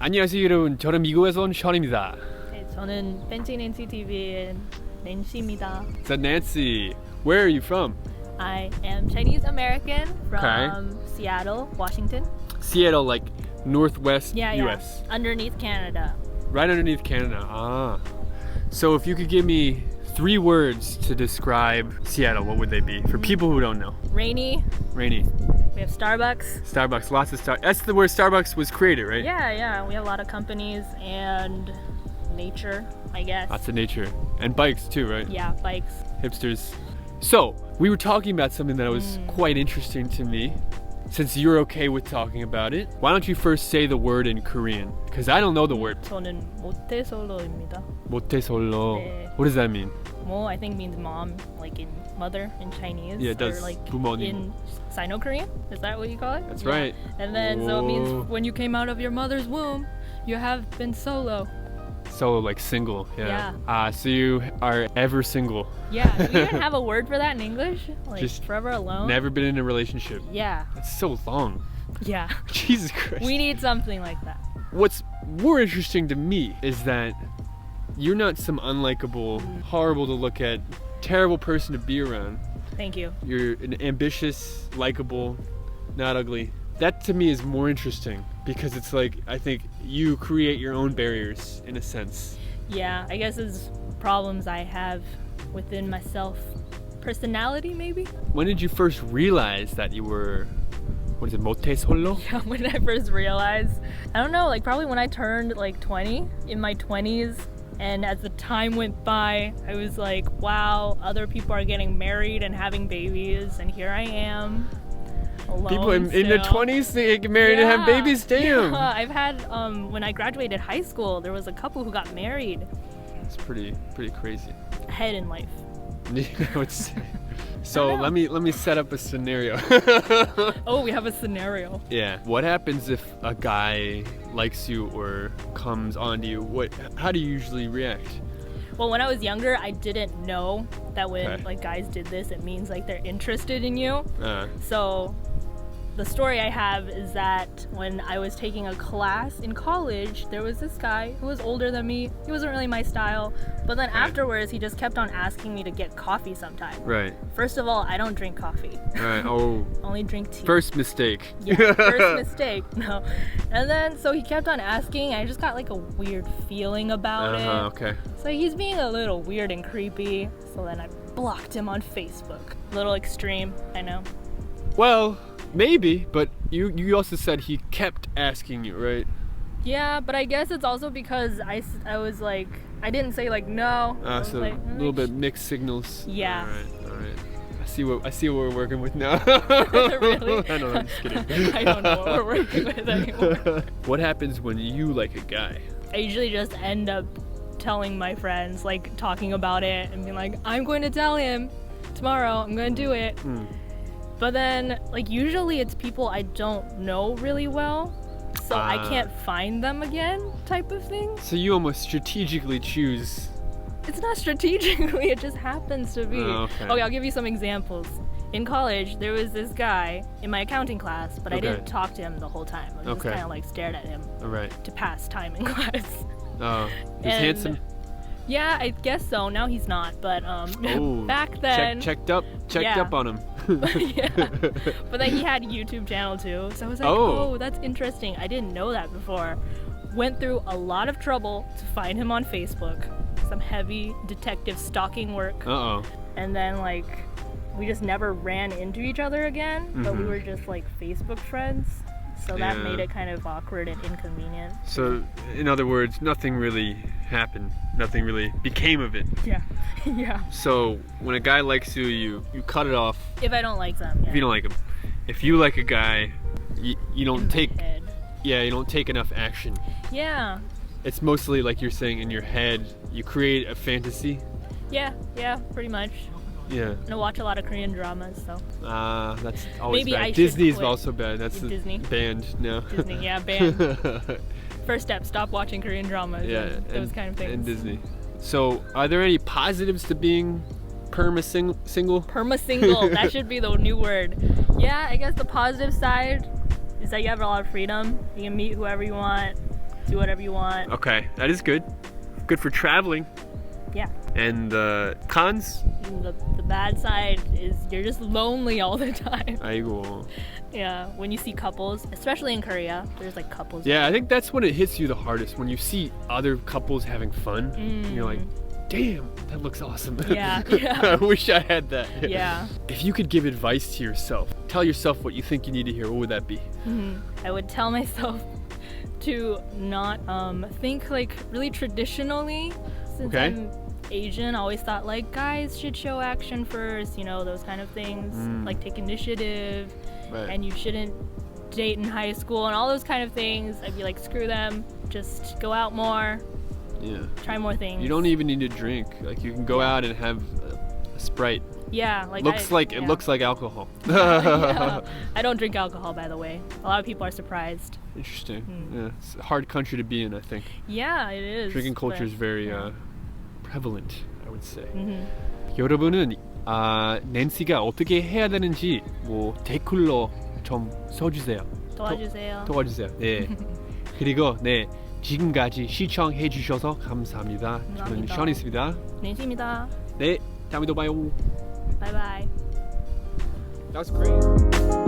안녕하세요 여러분. 저는 미국에서 온 션입니다. 네, 저는 벤진 NCTV의 낸시입니다. So Nancy, where are you from? I am Chinese American from Okay. Seattle, Washington. Seattle, like northwest Yeah, U.S. yeah. Underneath Canada. Right underneath Canada. Ah. So if you could give me three words to describe Seattle, what would they be? For people who don't know. Rainy. Rainy. We have Starbucks. Starbucks, lots of Star. That's the where Starbucks was created, right? Yeah, yeah. We have a lot of companies and nature, I guess. Lots of nature and bikes too, right? yeah, bikes. Hipsters. So we were talking about something that was Mm. quite interesting to me. Since you're okay with talking about it, why don't you first say the word in Korean? Because I don't know the word. 저는 모태솔로입니다. 모태솔로. 네. What does that mean? Mo I think means mom, like in mother in Chinese. Yeah, it does. Or like 부모님. in Sino-Korean. Is that what you call it? That's Yeah. right. And then so it Whoa. means when you came out of your mother's womb, you have been solo. Solo, like single. Yeah. Yeah. Ah, so you are ever single. Yeah, do you even have a word for that in English? Like Just forever alone. Never been in a relationship. Yeah, That's so long. yeah. Jesus Christ. We need something like that. What's more interesting to me is that you're not some unlikable, horrible to look at, terrible person to be around. Thank you. You're an ambitious, likable, not ugly. That to me is more interesting because it's like I think you create your own barriers in a sense. Yeah, I guess it's problems I have within myself. Personality, maybe? When did you first realize that you were what is it, mote solo? Yeah, when I first realized, I don't know, like probably when I turned like 20, in my 20s, and as the time went by, I was like, wow, other people are getting married and having babies, and here I am. Alone People in, in their still. twenties they get married and have babies. Damn. Yeah, I've had um when I graduated high school, there was a couple who got married It's pretty pretty crazy. ahead in life. You know, it's- so let me let me set up a scenario. Oh, we have a scenario. yeah. What happens if a guy likes you or comes onto you? What? How do you usually react? Well, when I was younger, I didn't know that when Okay. like guys did this, it means like they're interested in you. Uh, So, the story I have is that when I was taking a class in college, there was this guy who was older than me. He wasn't really my style, but then Right. afterwards, he just kept on asking me to get coffee sometime. right. First of all, I don't drink coffee. Right. Oh, Only drink tea. first mistake. yeah, first mistake. No. And then so he kept on asking. I just got like a weird feeling about Uh-huh, it. okay. So he's being a little weird and creepy. So then I blocked him on Facebook. little extreme, I know. Well, maybe, but you you also said he kept asking you, right? Yeah, but I guess it's also because I, I was like, I didn't say like no. Uh, so like, a little "Mm, bit mixed signals. Yeah. All right. All right. I see what I see what we're working with now. Really? I know. I'm just kidding. I don't know what we're working with anymore. what happens when you like a guy? I usually just end up telling my friends, like talking about it and being like, I'm going to tell him tomorrow, I'm going to do it. Hmm. But then, like, usually it's people I don't know really well, so I Ah. can't find them again, type of thing. So you almost strategically choose. It's not strategically, it just happens to be. Oh, okay. I'll give you some examples. In college, there was this guy in my accounting class, but I didn't talk to him the whole time. I just Okay. kind of like stared at him All right. to pass time in class. Oh, he's And- handsome. Yeah, I guess so. Now he's not, but um, Oh, back then, Check, checked up, checked Yeah. up on him. yeah. But then he had a YouTube channel too, so I was like, Oh. oh. that's interesting. I didn't know that before. Went through a lot of trouble to find him on Facebook. Some heavy detective stalking work, Uh oh. and then like we just never ran into each other again, but we Mhm. were just like Facebook friends. So that Yeah. made it kind of awkward and inconvenient. So, in other words, nothing really happened. Nothing really became of it. Yeah, yeah. So, when a guy likes you, you you cut it off If I don't like them, yeah. if you don't like him. If you like a guy, you, you don't my take head. yeah, you don't take enough action. Yeah, It's mostly like you're saying in your head. You create a fantasy. yeah, yeah. Pretty much. Yeah. And I watch a lot of Korean dramas, so Ah, that's always Maybe bad. I Disney's also bad. That's the Disney. band now. Disney, yeah, banned. First step: stop watching Korean dramas. yeah, and those and, kind of things. And Disney. So, are there any positives to being perma sing- single? Perma single. that should be the new word. Yeah, I guess the positive side is that you have a lot of freedom. You can meet whoever you want. do whatever you want. Okay, that is good. Good for traveling. Yeah. And uh, cons? And the, the bad side is you're just lonely all the time. 아이고. Yeah, when you see couples, especially in Korea, there's like couples. Yeah, I think that's when it hits you the hardest when you see other couples having fun. And you're like, damn, that looks awesome. Mm. Yeah, yeah. I wish I had that. Yeah. If you could give advice to yourself, tell yourself what you think you need to hear, what would that be? Mhm. I would tell myself to not um, think like really traditionally. since Okay. I'm Asian, I always thought like guys should show action first, you know, those kind of things. Mm. Like take initiative, Right. and you shouldn't date in high school and all those kind of things. I'd be like, screw them. Just go out more, yeah. try more things. You don't even need to drink. Like you can go out and have a, Sprite. Yeah, like looks I- like it looks like alcohol. Yeah. I don't drink alcohol, by the way. A lot of people are surprised. Interesting. Hmm. Yeah, it's a hard country to be in. I think Yeah, it is. drinking but- culture is very yeah. uh, prevalent. I would say. Mhm. 여러분은 아, 낸시가 어떻게 해야 되는지 뭐 댓글로 좀 써주세요. 도와주세요. 도 와주세요. 네. 그리고 네 지금까지 시청해 주셔서 감사합니다. 저는 감사합니다. 션이었습니다. 낸시입니다. 네, 다음에 또 봐요. 바이바이. That was great.